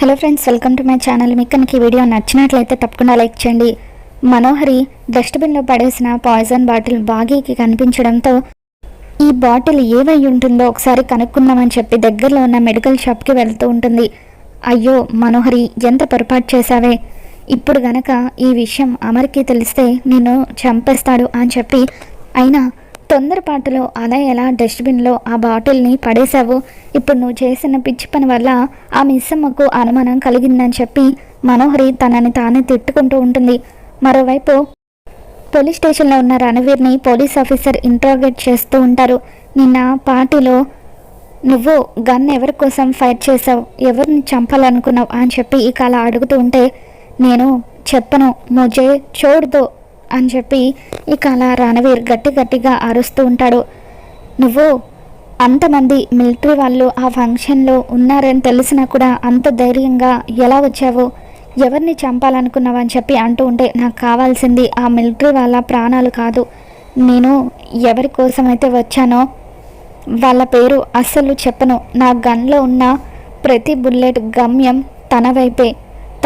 Hello friends welcome to my channel. మీకు కనుక ఈ వీడియో నచ్చినట్లయితే తప్పకుండా లైక్ చేయండి. మనోహరి డస్ట్బిన్లో పడేసిన పాయిజన్ బాటిల్ బాగీకి కనిపించడంతో ఈ బాటిల్ ఏవై ఉంటుందో ఒకసారి కనుక్కుందామని చెప్పి దగ్గరలో ఉన్న మెడికల్ షాప్కి వెళ్తూ ఉంటుంది. అయ్యో మనోహరి ఎంత పొరపాటు చేశావే? ఇప్పుడు గనక ఈ విషయం అమర్కి తెలిస్తే నిన్ను చంపేస్తాడు అని చెప్పి అయినా తొందరపాటులో అలా ఎలా డస్ట్బిన్లో ఆ బాటిల్ని పడేశావు? ఇప్పుడు నువ్వు చేసిన పిచ్చి పని వల్ల ఆ మిస్సమ్మకు అనుమానం కలిగిందని చెప్పి మనోహరి తనని తానే తిట్టుకుంటూ ఉంటుంది. మరోవైపు పోలీస్ స్టేషన్లో ఉన్న రణవీర్ని పోలీస్ ఆఫీసర్ ఇంట్రాగేట్ చేస్తూ ఉంటారు. నిన్న పార్టీలో నువ్వు గన్ ఎవరి కోసం ఫైర్ చేసావు ఎవరిని చంపాలనుకున్నావు? అని చెప్పి ఇక అలా అడుగుతూ ఉంటే నేను చెప్పను. ముజే చోడుతో అని చెప్పి ఇక అలా రణవీర్ గట్టి గట్టిగా అరుస్తూ ఉంటాడు. నువ్వు అంతమంది మిలిటరీ వాళ్ళు ఆ ఫంక్షన్లో ఉన్నారని తెలిసినా కూడా అంత ధైర్యంగా ఎలా వచ్చావు? ఎవరిని చంపాలనుకున్నావు? అని చెప్పి అంటూ ఉంటే నాకు కావాల్సింది ఆ మిలిటరీ వాళ్ళ ప్రాణాలు కాదు. నేను ఎవరి కోసమైతే వచ్చానో వాళ్ళ పేరు అస్సలు చెప్పను. నా గన్లో ఉన్న ప్రతి బుల్లెట్ గమ్యం తన వైపే.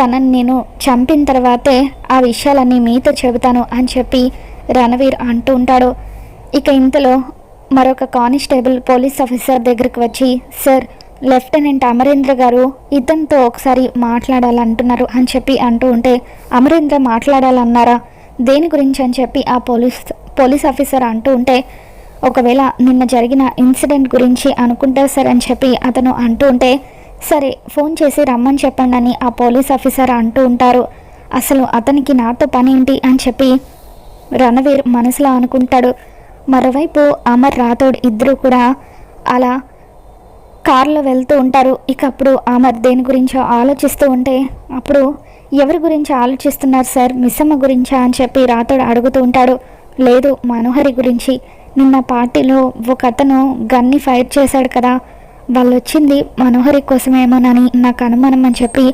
తనని నేను చంపిన తర్వాతే ఆ విషయాలన్నీ మీతో చెబుతాను అని చెప్పి రణవీర్ అంటూ ఉంటాడు. ఇక ఇంతలో మరొక కానిస్టేబుల్ పోలీస్ ఆఫీసర్ దగ్గరికి వచ్చి సార్ లెఫ్టినెంట్ అమరేంద్ర గారు ఇతనితో ఒకసారి మాట్లాడాలంటున్నారు అని చెప్పి అంటూ ఉంటే అమరేంద్ర మాట్లాడాలన్నారా? దేని గురించి? అని చెప్పి ఆ పోలీస్ పోలీస్ ఆఫీసర్ అంటూ ఉంటే ఒకవేళ నిన్న జరిగిన ఇన్సిడెంట్ గురించి అనుకుంటా సార్ అని చెప్పి అతను అంటూ ఉంటే సరే ఫోన్ చేసి రమ్మని చెప్పండి అని ఆ పోలీస్ ఆఫీసర్ అంటూ ఉంటారు. అసలు అతనికి నాతో పని ఏంటి అని చెప్పి రణవీర్ మనసులో అనుకుంటాడు. మరోవైపు అమర్ రాథోడ్ ఇద్దరు కూడా అలా కారులో వెళ్తూ ఉంటారు. ఇక అప్పుడు అమర్ దేని గురించో ఆలోచిస్తూ ఉంటే అప్పుడు ఎవరి గురించి ఆలోచిస్తున్నారు సార్? మిస్సమ్మ గురించా అని చెప్పి రాథోడ్ అడుగుతూ ఉంటాడు. లేదు మనోహరి గురించి. నిన్న పార్టీలో ఒక అతను గన్ని ఫైర్ చేశాడు కదా. వాళ్ళు వచ్చింది మనోహరి కోసమేమోనని నాకు అనుమానం అని చెప్పి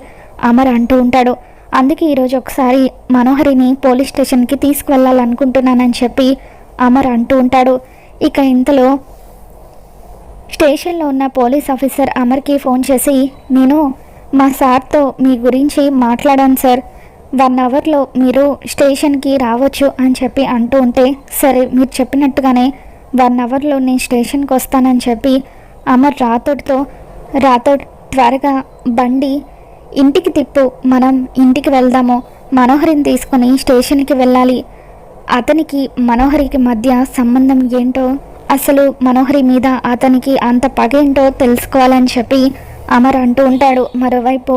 అమర్ అంటూ ఉంటాడు. అందుకే ఈరోజు ఒకసారి మనోహరిని పోలీస్ స్టేషన్కి తీసుకువెళ్ళాలనుకుంటున్నానని చెప్పి అమర్ అంటూ ఉంటాడు. ఇక ఇంతలో స్టేషన్లో ఉన్న పోలీస్ ఆఫీసర్ అమర్కి ఫోన్ చేసి నేను మా సార్తో మీ గురించి మాట్లాడాను సార్. వన్ అవర్లో మీరు స్టేషన్కి రావచ్చు అని చెప్పి అంటూ ఉంటే సరే మీరు చెప్పినట్టుగానే వన్ అవర్లో నేను స్టేషన్కి వస్తానని చెప్పి అమర్ రాతోడితో రాతోడ్ త్వరగా బండి ఇంటికి తిప్పు. మనం ఇంటికి వెళ్దాము మనోహరిని తీసుకొని స్టేషన్కి వెళ్ళాలి. అతనికి మనోహరికి మధ్య సంబంధం ఏంటో అసలు మనోహరి మీద అతనికి అంత పగేంటో తెలుసుకోవాలని చెప్పి అమర్ అంటూ ఉంటాడు. మరోవైపు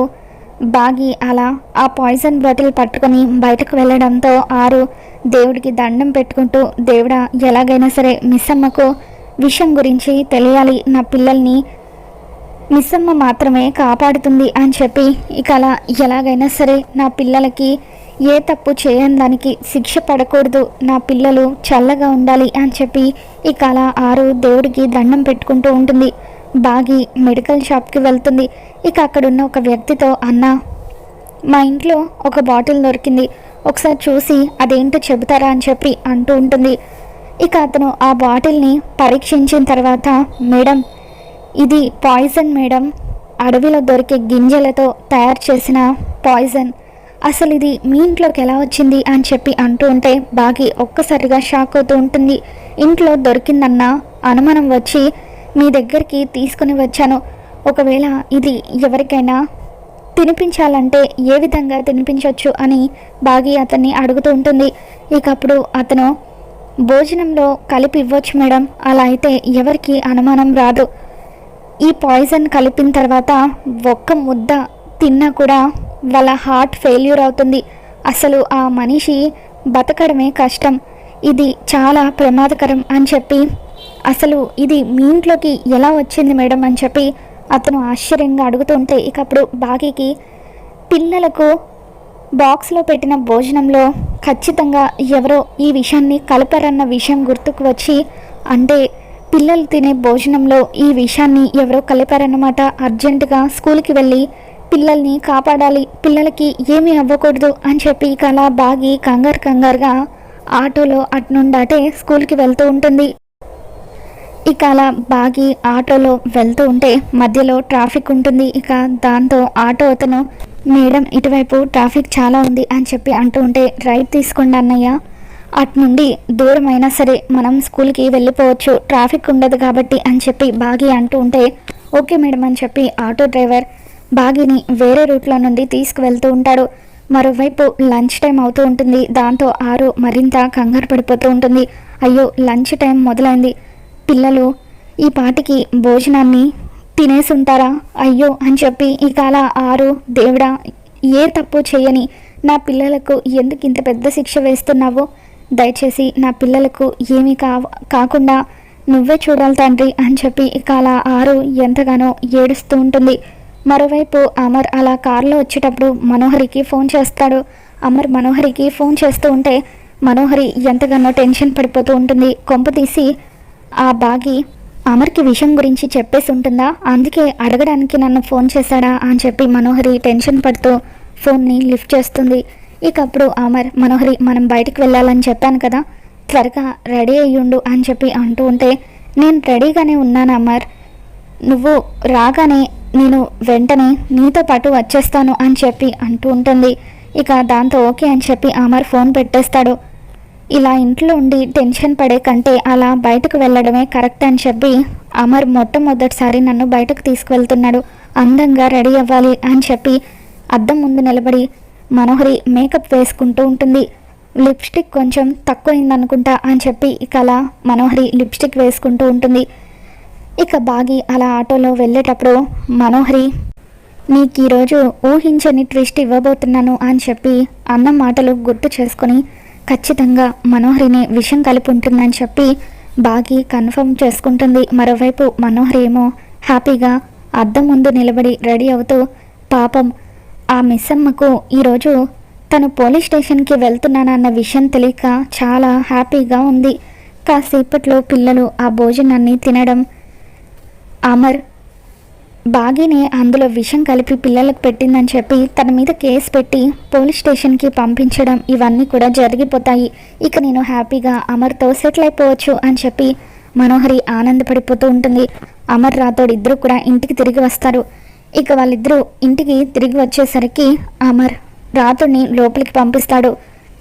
బాగి అలా ఆ పాయిజన్ బాటిల్ పట్టుకొని బయటకు వెళ్ళడంతో ఆరు దేవుడికి దండం పెట్టుకుంటూ దేవుడా ఎలాగైనా సరే మిస్సమ్మకు విషయం గురించి తెలియాలి. నా పిల్లల్ని మిస్సమ్మ మాత్రమే కాపాడుతుంది అని చెప్పి ఇక అలా ఎలాగైనా సరే నా పిల్లలకి ఏ తప్పు చేయని దానికి శిక్ష పడకూడదు. నా పిల్లలు చల్లగా ఉండాలి అని చెప్పి ఇక అలా ఆరు దేవుడికి దండం పెట్టుకుంటూ ఉంటుంది. బాగి మెడికల్ షాప్కి వెళ్తుంది. ఇక అక్కడున్న ఒక వ్యక్తితో అన్న మా ఇంట్లో ఒక బాటిల్ దొరికింది. ఒకసారి చూసి అదేంటో చెబుతారా? అని చెప్పి అంటూ ఉంటుంది. ఇక అతను ఆ బాటిల్ని పరీక్షించిన తర్వాత మేడం ఇది పాయిజన్ మేడం. అడవిలో దొరికే గింజలతో తయారు చేసిన పాయిజన్. అసలు ఇది మీ ఇంట్లోకి ఎలా వచ్చింది? అని చెప్పి అంటూ ఉంటే బాగి ఒక్కసారిగా షాక్ అవుతూ ఉంటుంది. ఇంట్లో దొరికిందన్న అనుమానం వచ్చి మీ దగ్గరికి తీసుకుని వచ్చాను. ఒకవేళ ఇది ఎవరికైనా తినిపించాలంటే ఏ విధంగా తినిపించవచ్చు అని బాగి అతన్ని అడుగుతూ ఉంటుంది. ఇకప్పుడు అతను భోజనంలో కలిపి ఇవ్వచ్చు మేడం. అలా అయితే ఎవరికి అనుమానం రాదు. ఈ పాయిజన్ కలిపిన తర్వాత ఒక్క ముద్ద తిన్నా కూడా వాళ్ళ హార్ట్ ఫెయిల్యూర్ అవుతుంది. అసలు ఆ మనిషి బతకడమే కష్టం. ఇది చాలా ప్రమాదకరం అని చెప్పి అసలు ఇది మీ ఇంట్లోకి ఎలా వచ్చింది మేడం అని చెప్పి అతను ఆశ్చర్యంగా అడుగుతుంటే ఇక అప్పుడు పిల్లలకు బాక్స్లో పెట్టిన భోజనంలో ఖచ్చితంగా ఎవరో ఈ విషయాన్ని కలపరన్న విషయం గుర్తుకు వచ్చి అంటే పిల్లలు తినే భోజనంలో ఈ విషయాన్ని ఎవరో కలిపారన్నమాట. అర్జెంటుగా స్కూల్కి వెళ్ళి పిల్లల్ని కాపాడాలి పిల్లలకి ఏమీ అవ్వకూడదు అని చెప్పి ఇక అలా బాగి కంగారు కంగారుగా ఆటోలో అటు నుండి స్కూల్కి వెళ్తూ ఉంటుంది. ఇక అలా బాగి ఆటోలో వెళ్తూ ఉంటే మధ్యలో ట్రాఫిక్ ఉంటుంది. ఇక దాంతో ఆటో అతను మేడం ఇటువైపు ట్రాఫిక్ చాలా ఉంది అని చెప్పి అంటూ ఉంటే రైట్ తీసుకోండి అన్నయ్య. అటు నుండి దూరం సరే మనం స్కూల్కి వెళ్ళిపోవచ్చు. ట్రాఫిక్ ఉండదు కాబట్టి అని చెప్పి బాగి అంటూ ఉంటే ఓకే మేడం అని చెప్పి ఆటో డ్రైవర్ బాగిని వేరే రూట్లో నుండి తీసుకువెళ్తూ ఉంటాడు. మరోవైపు లంచ్ టైం అవుతూ ఉంటుంది. దాంతో ఆరు మరింత కంగారు పడిపోతూ ఉంటుంది. అయ్యో లంచ్ టైం మొదలైంది. పిల్లలు ఈ పాటికి భోజనాన్ని తినేసుంటారా? అయ్యో అని చెప్పి ఇక అలా ఆరు దేవుడా ఏ తప్పు చేయని నా పిల్లలకు ఎందుకు ఇంత పెద్ద శిక్ష వేస్తున్నావు? దయచేసి నా పిల్లలకు ఏమీ కా కాకుండా నువ్వే చూడాలి తండ్రి అని చెప్పి ఇక అలా ఆరు ఎంతగానో ఏడుస్తూ ఉంటుంది. మరోవైపు అమర్ అలా కారులో వచ్చేటప్పుడు మనోహరికి ఫోన్ చేస్తాడు. అమర్ మనోహరికి ఫోన్ చేస్తూ ఉంటే మనోహరి ఎంతగానో టెన్షన్ పడిపోతూ ఉంటుంది. కొంప తీసి ఆ బాగి అమర్కి విషయం గురించి చెప్పేసి ఉంటుందా? అందుకే అడగడానికి నన్ను ఫోన్ చేశాడా అని చెప్పి మనోహరి టెన్షన్ పడుతూ ఫోన్ని లిఫ్ట్ చేస్తుంది. ఇక అప్పుడు అమర్ మనోహరి మనం బయటికి వెళ్ళాలని చెప్పాను కదా? త్వరగా రెడీ అయ్యుండు అని చెప్పి అంటూ ఉంటే నేను రెడీగానే ఉన్నాను అమర్. నువ్వు రాగానే నేను వెంటనే నీతో పాటు వచ్చేస్తాను అని చెప్పి అంటూ ఉంటుంది. ఇక దాంతో ఓకే అని చెప్పి అమర్ ఫోన్ పెట్టేస్తాడు. ఇలా ఇంట్లో ఉండి టెన్షన్ పడే కంటే అలా బయటకు వెళ్ళడమే కరెక్ట్ అని చెప్పి అమర్ మొట్టమొదటిసారి నన్ను బయటకు తీసుకువెళ్తున్నాడు. అందంగా రెడీ అవ్వాలి అని చెప్పి అద్దం ముందు నిలబడి మనోహరి మేకప్ వేసుకుంటూ ఉంటుంది. లిప్స్టిక్ కొంచెం తక్కువైందనుకుంటా అని చెప్పి ఇక అలా మనోహరి లిప్స్టిక్ వేసుకుంటూ ఉంటుంది. ఇక బాగి అలా ఆటోలో వెళ్ళేటప్పుడు మనోహరి నీకు ఈరోజు ఊహించని ట్విస్ట్ ఇవ్వబోతున్నాను అని చెప్పి అన్న మాటలు గుర్తు చేసుకొని ఖచ్చితంగా మనోహరిని విషం కలిపి ఉంటుందని చెప్పి బాగి కన్ఫర్మ్ చేసుకుంటుంది. మరోవైపు మనోహరి ఏమో హ్యాపీగా అద్దం ముందు నిలబడి రెడీ అవుతూ పాపం ఆ మిస్సమ్మకు ఈరోజు తను పోలీస్ స్టేషన్కి వెళ్తున్నానన్న విషయం తెలియక చాలా హ్యాపీగా ఉంది. కాసేపట్లో పిల్లలు ఆ భోజనాన్ని తినడం అమర్ బాగినే అందులో విషం కలిపి పిల్లలకు పెట్టిందని చెప్పి తన మీద కేసు పెట్టి పోలీస్ స్టేషన్కి పంపించడం ఇవన్నీ కూడా జరిగిపోతాయి. ఇక నేను హ్యాపీగా అమర్తో సెటిల్ అయిపోవచ్చు అని చెప్పి మనోహరి ఆనందపడిపోతూ ఉంటుంది. అమర్ రాథోడ్ ఇద్దరు కూడా ఇంటికి తిరిగి వస్తారు. ఇక వాళ్ళిద్దరూ ఇంటికి తిరిగి వచ్చేసరికి అమర్ రాథోడ్ని లోపలికి పంపిస్తాడు.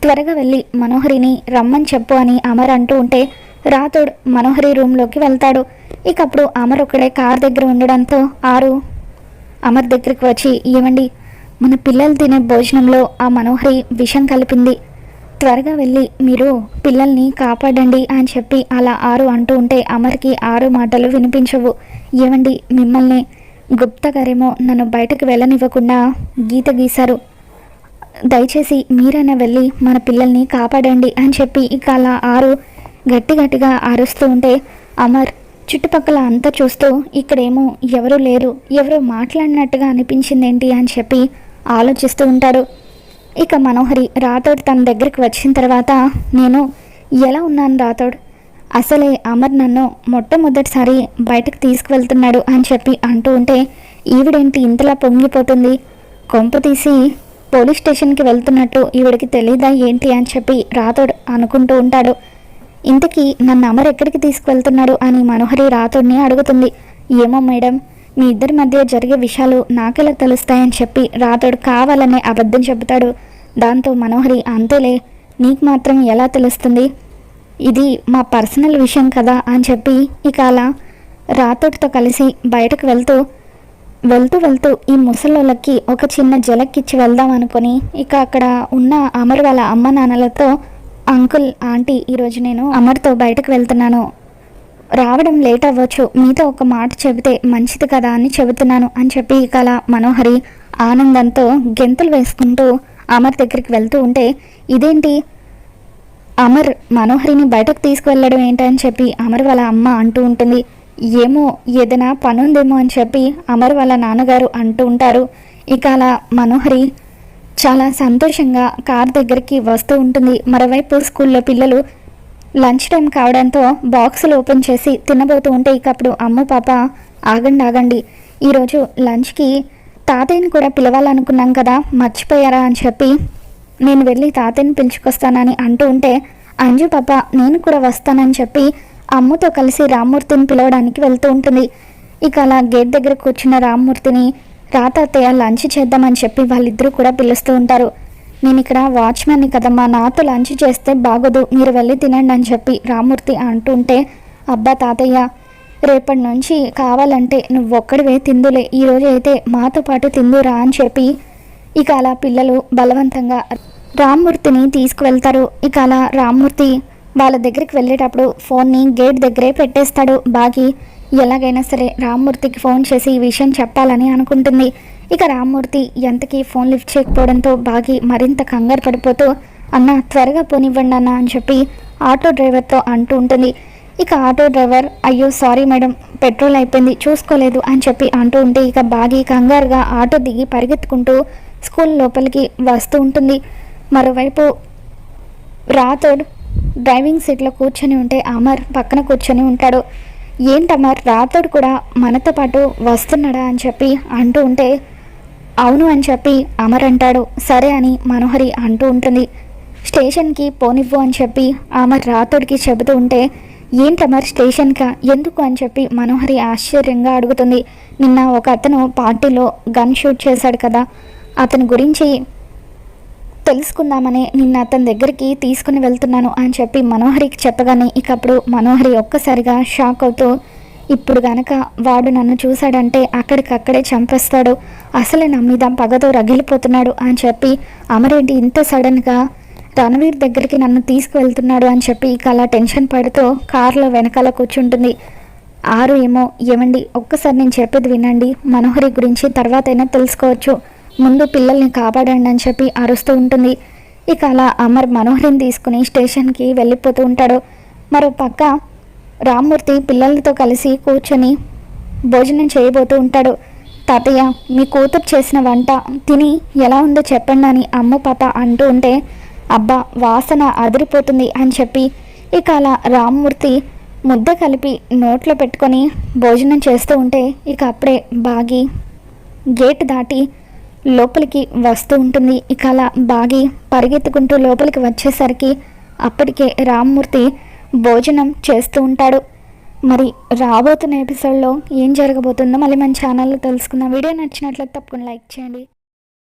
త్వరగా వెళ్ళి మనోహరిని రమ్మని చెప్పు అని అమర్ అంటూ ఉంటే రాథోడ్ మనోహరి రూమ్లోకి వెళ్తాడు. ఇక అప్పుడు అమర్ ఒకడే కార్ దగ్గర ఉండడంతో ఆరు అమర్ దగ్గరికి వచ్చి ఏమండి? మన పిల్లలు తినే భోజనంలో ఆ మనోహరి విషం కలిపింది. త్వరగా వెళ్ళి మీరు పిల్లల్ని కాపాడండి అని చెప్పి అలా ఆరు అంటూ ఉంటే అమర్కి ఆరు మాటలు వినిపించవు. ఏమండి? మిమ్మల్ని గుప్తా గారేమో నన్ను బయటకు వెళ్ళనివ్వకుండా గీత గీశారు. దయచేసి మీరైనా వెళ్ళి మన పిల్లల్ని కాపాడండి అని చెప్పి ఇక అలా ఆరు గట్టి గట్టిగా అరుస్తూ ఉంటే అమర్ చుట్టుపక్కల అంతా చూస్తూ ఇక్కడేమో ఎవరు లేరు ఎవరో మాట్లాడినట్టుగా అనిపించిందేంటి అని చెప్పి ఆలోచిస్తూ ఉంటాడు ఇక మనోహరి రాథోడ్ తన దగ్గరికి వచ్చిన తర్వాత నేను ఎలా ఉన్నాను రాథోడ్? అసలే అమర్ నన్ను మొట్టమొదటిసారి బయటకు తీసుకువెళ్తున్నాడు అని చెప్పి అంటూ ఉంటే ఈవిడేంటి ఇంతలా పొంగిపోతుంది? కొంప తీసి పోలీస్ స్టేషన్కి వెళ్తున్నట్టు ఈవిడికి తెలీదా ఏంటి? అని చెప్పి రాథోడ్ అనుకుంటూ ఉంటాడు. ఇంతకీ నన్ను అమర్ ఎక్కడికి తీసుకువెళ్తున్నాడు అని మనోహరి రాతుడిని అడుగుతుంది. ఏమో మేడం మీ ఇద్దరి మధ్య జరిగే విషయాలు నాకెలా తెలుస్తాయని చెప్పి రాతుడు కావాలనే అబద్ధం చెబుతాడు. దాంతో మనోహరి అంతేలే నీకు మాత్రం ఎలా తెలుస్తుంది? ఇది మా పర్సనల్ విషయం కదా అని చెప్పి ఇక అలా రాథోడ్తో కలిసి బయటకు వెళ్తూ వెళ్తూ వెళ్తూ ఈ ముసలోళ్ళకి ఒక చిన్న జలక్కిచ్చి వెళ్దాం అనుకొని ఇక అక్కడ ఉన్న అమర్ వాళ్ళ అమ్మ నాన్నలతో అంకుల్ ఆంటీ ఈరోజు నేను అమర్తో బయటకు వెళ్తున్నాను. రావడం లేట్ అవ్వచ్చు. మీతో ఒక మాట చెబితే మంచిది కదా అని చెబుతున్నాను అని చెప్పి ఇక మనోహరి ఆనందంతో గెంతులు వేసుకుంటూ అమర్ దగ్గరికి వెళ్తూ ఉంటే ఇదేంటి? అమర్ మనోహరిని బయటకు తీసుకువెళ్ళడం ఏంటని చెప్పి అమర్ వాళ్ళ అమ్మ అంటూ ఉంటుంది. ఏమో ఏదైనా పనుందేమో అని చెప్పి అమర్ వాళ్ళ నాన్నగారు అంటూ ఉంటారు. ఇక అలా మనోహరి చాలా సంతోషంగా కార్ దగ్గరికి వస్తూ ఉంటుంది. మరోవైపు స్కూల్లో పిల్లలు లంచ్ టైం కావడంతో బాక్సులు ఓపెన్ చేసి తినబోతూ ఉంటే ఇక అప్పుడు అమ్మ పాప ఆగండి ఆగండి. ఈరోజు లంచ్కి తాతయ్యని కూడా పిలవాలనుకున్నాం కదా మర్చిపోయారా అని చెప్పి నేను వెళ్ళి తాతయ్యని పిలుచుకొస్తానని అంటూ ఉంటే అంజు పాప నేను కూడా వస్తానని చెప్పి అమ్మతో కలిసి రామ్మూర్తిని పిలవడానికి వెళ్తూ ఉంటుంది. ఇక అలా గేట్ దగ్గర కూర్చున్న రామ్మూర్తిని రాతాతయ్య లంచ్ చేద్దామని చెప్పి వాళ్ళిద్దరూ కూడా పిలుస్తూ ఉంటారు. నేను ఇక్కడ వాచ్మెన్ని మా నాతో లంచ్ చేస్తే బాగోదు మీరు వెళ్ళి తినండి అని చెప్పి రామ్మూర్తి అంటుంటే అబ్బా తాతయ్య రేపటి నుంచి కావాలంటే నువ్వు ఒక్కడివే తిందులే ఈరోజు అయితే మాతో పాటు తిందురా అని చెప్పి ఇక అలా పిల్లలు బలవంతంగా రామ్మూర్తిని తీసుకువెళ్తారు. ఇక అలా రామ్మూర్తి వాళ్ళ దగ్గరికి వెళ్ళేటప్పుడు ఫోన్ని గేట్ దగ్గరే పెట్టేస్తాడు. బాగి ఎలాగైనా సరే రామ్మూర్తికి ఫోన్ చేసి ఈ విషయం చెప్పాలని అనుకుంటుంది. ఇక రామ్మూర్తి ఎంతకీ ఫోన్ లిఫ్ట్ చేయకపోవడంతో బాగి మరింత కంగారు పడిపోతూ అన్న త్వరగా పోనివ్వండి అన్న అని చెప్పి ఆటో డ్రైవర్తో అంటూ ఉంటుంది. ఇక ఆటో డ్రైవర్ అయ్యో సారీ మేడం పెట్రోల్ అయిపోయింది చూసుకోలేదు అని చెప్పి అంటూ ఉంటే ఇక బాగి కంగారుగా ఆటో దిగి పరిగెత్తుకుంటూ స్కూల్ లోపలికి వస్తూ ఉంటుంది. మరోవైపు రాథోడ్ డ్రైవింగ్ సీట్లో కూర్చొని ఉంటే అమర్ పక్కన కూర్చొని ఉంటాడు. ఏంటమ్మా రాతోడు కూడా మనతో పాటు వస్తున్నాడా అని చెప్పి అంటూ ఉంటే అవును అని చెప్పి అమర్ అంటాడు. సరే అని మనోహరి అంటూ ఉంటుంది. స్టేషన్కి పోనివ్వు అని చెప్పి అమర్ రాతోడికి చెబుతూ ఉంటే ఏంటమర్ స్టేషన్కా ఎందుకు అని చెప్పి మనోహరి ఆశ్చర్యంగా అడుగుతుంది. నిన్న ఒక అతను పార్టీలో గన్ షూట్ చేశాడు కదా అతని గురించి తెలుసుకుందామని నిన్న అతని దగ్గరికి తీసుకుని వెళ్తున్నాను అని చెప్పి మనోహరికి చెప్పగానే ఇక అప్పుడు మనోహరి ఒక్కసారిగా షాక్ అవుతూ ఇప్పుడు గనక వాడు నన్ను చూశాడంటే అక్కడికక్కడే చంపేస్తాడు. అసలు నా మీద పగతో రగిలిపోతున్నాడు అని చెప్పి అమరేంటి ఇంత సడన్గా రణవీర్ దగ్గరికి నన్ను తీసుకువెళ్తున్నాడు అని చెప్పి ఇక అలా టెన్షన్ పడుతూ కారులో వెనకాల కూర్చుంటుంది. ఆరు ఏమో ఏమండి ఒక్కసారి నేను చెప్పేది వినండి. మనోహరి గురించి తర్వాతైనా తెలుసుకోవచ్చు. ముందు పిల్లల్ని కాపాడండి అని చెప్పి అరుస్తూ ఉంటుంది. ఇక అలా అమర్ మనోహరిని తీసుకుని స్టేషన్కి వెళ్ళిపోతూ ఉంటాడు. మరో పక్క రామ్మూర్తి పిల్లలతో కలిసి కూర్చొని భోజనం చేయబోతూ ఉంటాడు. తాతయ్య మీ కూతురు చేసిన వంట తిని ఎలా ఉందో చెప్పండి అని అమ్మ పాప అంటూ ఉంటే అబ్బా వాసన అదిరిపోతుంది అని చెప్పి ఇక అలా రామ్మూర్తి ముద్ద కలిపి నోట్లో పెట్టుకొని భోజనం చేస్తూ ఉంటే ఇక అప్పుడే బాగి గేట్ దాటి లోపలికి వస్తూ ఉంటుంది. ఇక అలా బాగి పరిగెత్తుకుంటూ లోపలికి వచ్చేసరికి అప్పటికే రామ్మూర్తి భోజనం చేస్తూ ఉంటాడు. మరి రాబోతున్న ఎపిసోడ్లో ఏం జరగబోతుందో మళ్ళీ మన ఛానల్లో తెలుసుకుందాం. వీడియో నచ్చినట్లయితే తప్పకుండా లైక్ చేయండి.